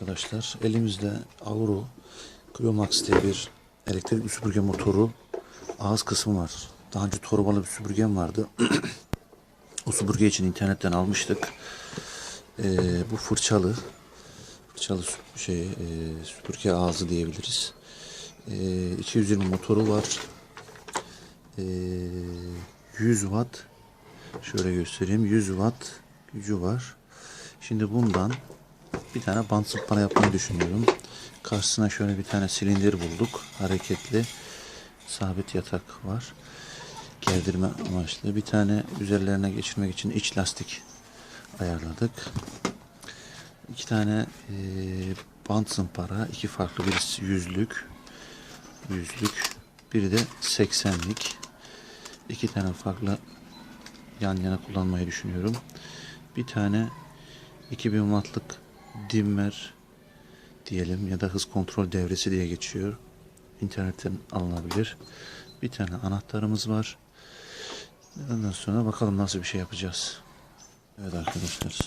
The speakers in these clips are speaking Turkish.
Arkadaşlar elimizde Avro Cliomax diye bir elektrikli süpürge motoru ağız kısmı var. Daha önce torbalı bir süpürgem vardı. o süpürge için internetten almıştık. Ee, bu fırçalı fırçalı şey e, süpürge ağzı diyebiliriz. Ee, 220 motoru var. Ee, 100 watt şöyle göstereyim 100 watt gücü var. Şimdi bundan bir tane bant zımpara yapmayı düşünüyorum. Karşısına şöyle bir tane silindir bulduk. Hareketli sabit yatak var. Gerdirme amaçlı. Bir tane üzerlerine geçirmek için iç lastik ayarladık. İki tane eee bant zımpara. iki farklı birisi yüzlük. Yüzlük. Biri de 80'lik. İki tane farklı yan yana kullanmayı düşünüyorum. Bir tane 2000 wattlık dimmer diyelim ya da hız kontrol devresi diye geçiyor. İnternetten alınabilir. Bir tane anahtarımız var. Ondan sonra bakalım nasıl bir şey yapacağız. Evet arkadaşlar.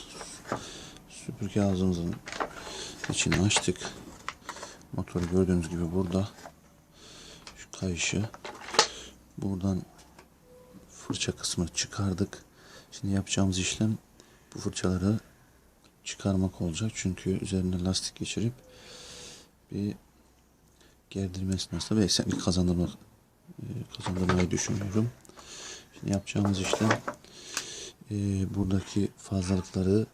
Süpürge ağzımızın içini açtık. Motoru gördüğünüz gibi burada. Şu kayışı. Buradan fırça kısmını çıkardık. Şimdi yapacağımız işlem bu fırçaları çıkarmak olacak. Çünkü üzerine lastik geçirip bir gerdirme esnasında ve esneklik kazandırmak e, kazandırmayı düşünüyorum. Şimdi yapacağımız işlem e, buradaki fazlalıkları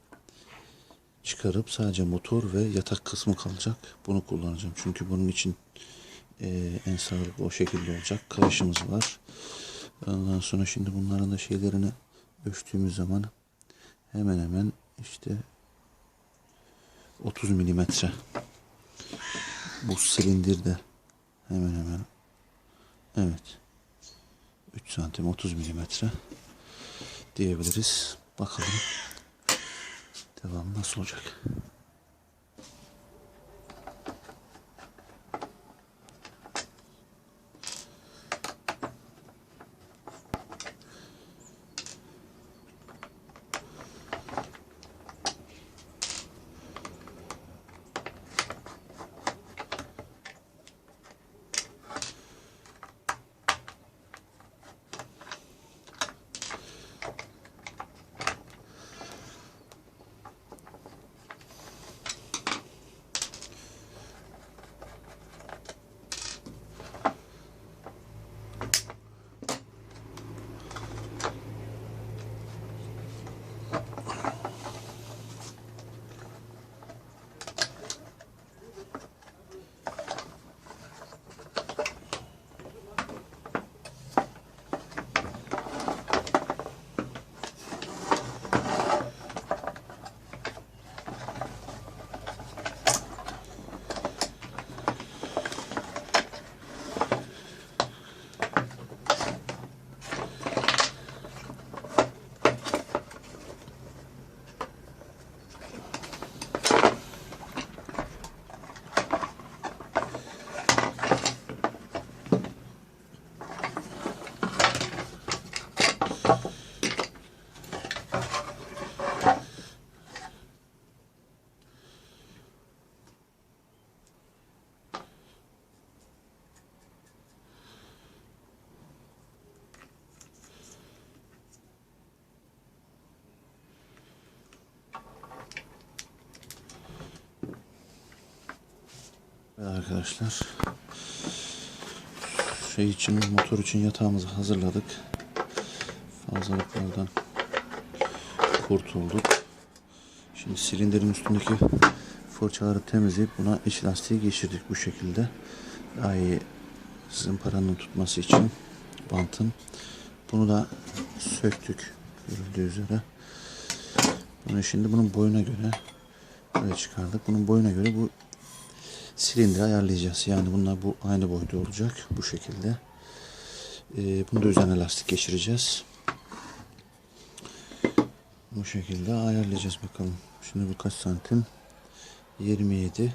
çıkarıp sadece motor ve yatak kısmı kalacak. Bunu kullanacağım. Çünkü bunun için e, en sağlıklı o şekilde olacak. Kayışımız var. Ondan sonra şimdi bunların da şeylerini ölçtüğümüz zaman hemen hemen işte 30 milimetre. Bu silindir de hemen hemen evet 3 santim 30 milimetre diyebiliriz. Bakalım devam nasıl olacak. Arkadaşlar. Şey için motor için yatağımızı hazırladık. Fazlalıklardan kurtulduk. Şimdi silindirin üstündeki fırçaları temizleyip buna iç lastiği geçirdik bu şekilde. Daha iyi zımparanın tutması için bantın. Bunu da söktük görüldüğü üzere. Bunu şimdi bunun boyuna göre böyle çıkardık. Bunun boyuna göre bu silindiri ayarlayacağız. Yani bunlar bu aynı boyda olacak bu şekilde. Ee, bunu da üzerine lastik geçireceğiz. Bu şekilde ayarlayacağız bakalım. Şimdi bu kaç santim? 27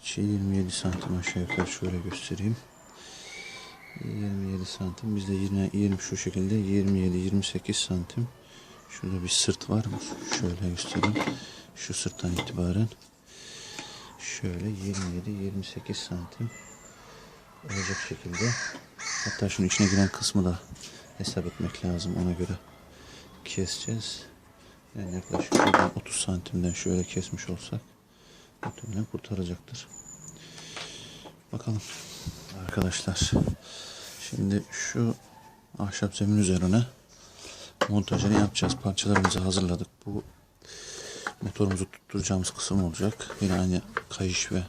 içi 27 santim aşağı yukarı şöyle göstereyim. 27 santim. Bizde yine 20 şu şekilde 27 28 santim. Şurada bir sırt var. Şöyle göstereyim. Şu sırttan itibaren şöyle 27-28 santim olacak şekilde. Hatta şunun içine giren kısmı da hesap etmek lazım ona göre keseceğiz. Yani yaklaşık şuradan 30 santimden şöyle kesmiş olsak muhtemelen kurtaracaktır. Bakalım arkadaşlar. Şimdi şu ahşap zemin üzerine montajını yapacağız. Parçalarımızı hazırladık. Bu motorumuzu tutturacağımız kısım olacak. Yine aynı kayış ve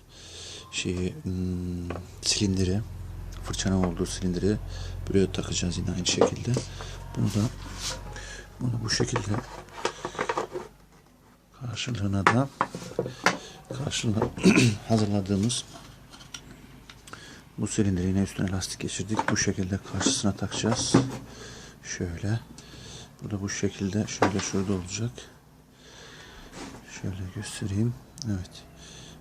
şeyi hmm, silindiri fırçanın olduğu silindiri buraya takacağız yine aynı şekilde. Bunu da bunu bu şekilde karşılığına da karşılığına hazırladığımız bu silindiri yine üstüne lastik geçirdik. Bu şekilde karşısına takacağız. Şöyle. Bu da bu şekilde şöyle şurada olacak. Şöyle göstereyim. Evet.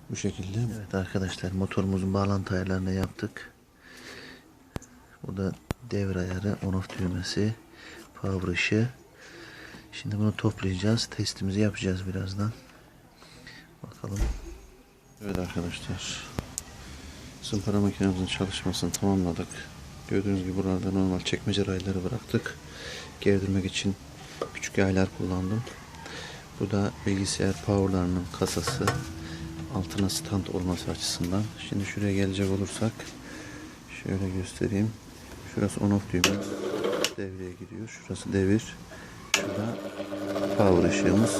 Bu şekilde. Evet arkadaşlar motorumuzun bağlantı ayarlarını yaptık. Bu da devre ayarı, on off düğmesi, power ışığı. Şimdi bunu toplayacağız. Testimizi yapacağız birazdan. Bakalım. Evet arkadaşlar. Zımpara makinemizin çalışmasını tamamladık. Gördüğünüz gibi burada normal çekmece rayları bıraktık. Gerdirmek için küçük yaylar kullandım. Bu da bilgisayar powerlarının kasası. Altına stand olması açısından. Şimdi şuraya gelecek olursak şöyle göstereyim. Şurası on off düğme. Devreye giriyor. Şurası devir. Şurada power ışığımız.